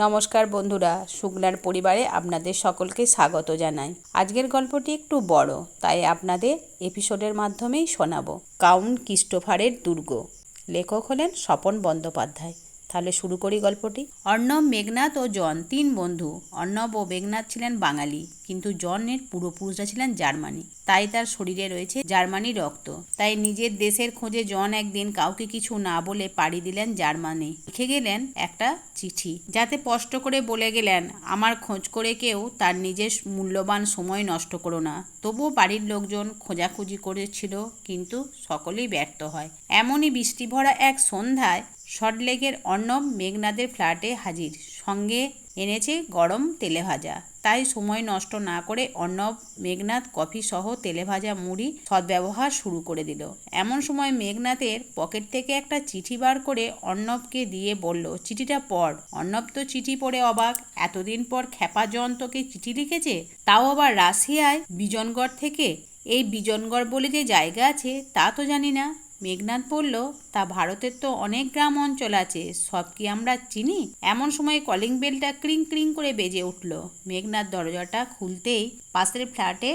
নমস্কার বন্ধুরা শুকনার পরিবারে আপনাদের সকলকে স্বাগত জানাই। আজকের গল্পটি একটু বড়, তাই আপনাদের এপিসোডের মাধ্যমেই শোনাবো। কাউন্ট ক্রিস্টোফারের দুর্গ। লেখক হলেন স্বপন বন্দ্যোপাধ্যায়। তাহলে শুরু করি গল্পটি। অর্ণব, মেঘনাথ ও জন তিন বন্ধু। অর্ণব ও মেঘনাথ ছিলেন বাঙালি, কিন্তু জনের পূর্বপুরুষরা ছিলেন জার্মানি। তাই তার শরীরে রয়েছে জার্মানি রক্ত। তাই নিজের দেশের খোঁজে জন একদিন কাউকে কিছু না বলে পাড়ি দিলেন জার্মানি। লিখে গেলেন একটা চিঠি, যাতে স্পষ্ট করে বলে গেলেন, আমার খোঁজ করে কেউ তার নিজের মূল্যবান সময় নষ্ট করো না। তবুও বাড়ির লোকজন খোঁজাখুঁজি করেছিল, কিন্তু সকলেই ব্যর্থ হয়। এমনই বৃষ্টি ভরা এক সন্ধ্যায় সল্টলেকের অর্ণব মেঘনাদের ফ্ল্যাটে হাজির। সঙ্গে এনেছে গরম তেলে ভাজা। তাই সময় নষ্ট না করে অর্ণব মেঘনাথ কফি সহ তেলে ভাজা মুড়ি সদ্ব্যবহার শুরু করে দিল। এমন সময় মেঘনাথের পকেট থেকে একটা চিঠি বার করে অর্ণবকে দিয়ে বলল, চিঠিটা পড়। অর্ণব তো চিঠি পড়ে অবাক। এতদিন পর খেপা জন তোকে চিঠি লিখেছে? তাও আবার রাশিয়ায় বিজনগড় থেকে? এই বিজনগড় বলে যে জায়গা আছে, তা তো জানি না। মেঘনাথ বলল, তা ভারতের তো অনেক গ্রাম অঞ্চল আছে, সব কি আমরা চিনি? এমন সময় কলিং বেলটা ক্রিং ক্রিং করে বেজে উঠল। মেঘনাথ দরজাটা খুলতেই পাশের ফ্ল্যাটে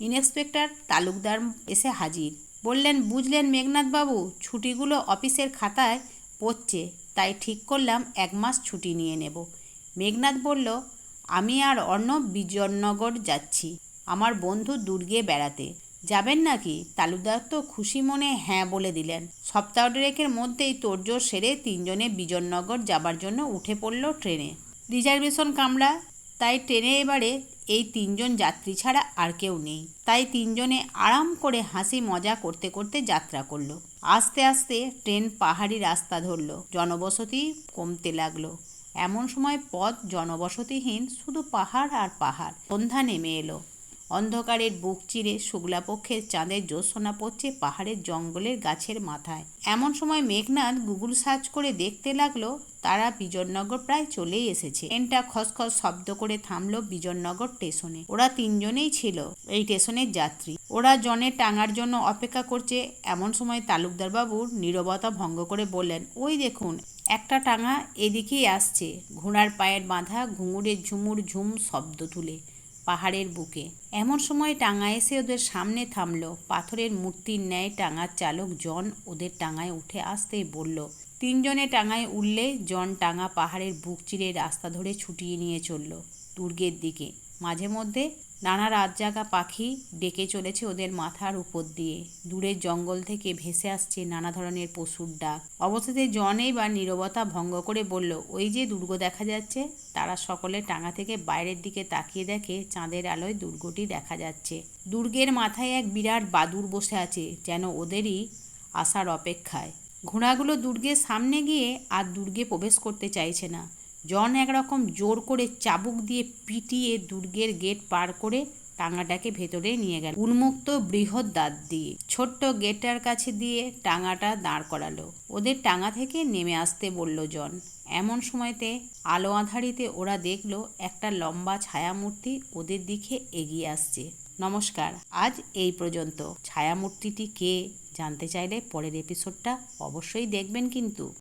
ইন্সপেক্টর তালুকদার এসে হাজির। বললেন, বুঝলেন মেঘনাথ বাবু, ছুটিগুলো অফিসের খাতায় পড়ছে, তাই ঠিক করলাম এক মাস ছুটি নিয়ে নেব। মেঘনাথ বলল, আমি আর অর্ণব বিজয়নগর যাচ্ছি, আমার বন্ধু দুর্গে বেড়াতে। যাবেন নাকি? তালুকদার তো খুশি মনে হ্যাঁ বলে দিলেন। সপ্তাহ ডেরেকের মধ্যেই তোড়জোড় সেরে তিনজনে বিজননগর যাবার জন্য উঠে পড়ল ট্রেনে। রিজার্ভেশন কামরা। তাই ট্রেনে এবারে এই তিনজন যাত্রী ছাড়া আর কেউ নেই। তাই তিনজনে আরাম করে হাসি মজা করতে করতে যাত্রা করল। আস্তে আস্তে ট্রেন পাহাড়ি রাস্তা ধরল। জনবসতি কমতে লাগল। এমন সময় পথ জনবসতিহীন শুধু পাহাড় আর পাহাড়। সন্ধ্যা নেমে এলো। অন্ধকারের বুক চিরে শুক্লাপক্ষের চাঁদের জ্যোৎসনা পড়ছে পাহাড়ের জঙ্গলের গাছের মাথায়। এমন সময় মেঘনাথ গুগল সার্চ করে দেখতে লাগল, তারা বিজয়নগর প্রায় চলেই এসেছে। ট্রেনটা খসখস শব্দ করে থামলো বিজয়নগর স্টেশনে। ওরা তিনজনেই ছিল এই স্টেশনের যাত্রী। ওরা জনের টাঙার জন্য অপেক্ষা করছে। এমন সময় তালুকদার বাবুর নীরবতা ভঙ্গ করে বললেন, ওই দেখুন, একটা টাঙা এদিকেই আসছে। ঘোড়ার পায়ের বাঁধা ঘুঙুরের ঝুমুর ঝুম শব্দ তুলে। পাহাড়ের বুকে। এমন সময় টাঙা এসে ওদের সামনে থামল। পাথরের মূর্তির ন্যায় টাঙার চালক জন ওদের টাঙায় উঠে আসতেই বলল, তিনজনে টাঙায় উঠলে জন টাঙা পাহাড়ের বুক চিরে রাস্তা ধরে ছুটিয়ে নিয়ে চলল। দুর্গের দিকে। মাঝে মধ্যে নানা রাত জাগা পাখি ডেকে চলেছে ওদের মাথার উপর দিয়ে। দূরের জঙ্গল থেকে ভেসে আসছে নানা ধরনের পশুর ডাক। অবশেষে জনেই বা নীরবতা ভঙ্গ করে বলল, ওই যে দুর্গ দেখা যাচ্ছে। তারা সকলে টাঙা থেকে বাইরের দিকে তাকিয়ে দেখে চাঁদের আলোয় দুর্গটি দেখা যাচ্ছে। দুর্গের মাথায় এক বিরাট বাদুর বসে আছে, যেন ওদেরই আসার অপেক্ষায়। ঘোড়াগুলো দুর্গের সামনে গিয়ে আর দুর্গে প্রবেশ করতে চাইছে না। জন একরকম জোর করে চাবুক দিয়ে পিটিয়ে দুর্গের গেট পার করে টাঙাটাকে ভেতরে নিয়ে গেল। উন্মুক্ত বৃহৎ দাঁত দিয়ে ছোট্ট গেটটার কাছে দিয়ে টাঙাটা দাঁড় করালো। ওদের টাঙা থেকে নেমে আসতে বলল জন। এমন সময়তে আলো আধারিতে ওরা দেখল একটা লম্বা ছায়ামূর্তি ওদের দিকে এগিয়ে আসছে। নমস্কার, আজ এই পর্যন্ত। ছায়ামূর্তিটি কে? জানতে চাইলে পরের এপিসোডটা অবশ্যই দেখবেন কিন্তু।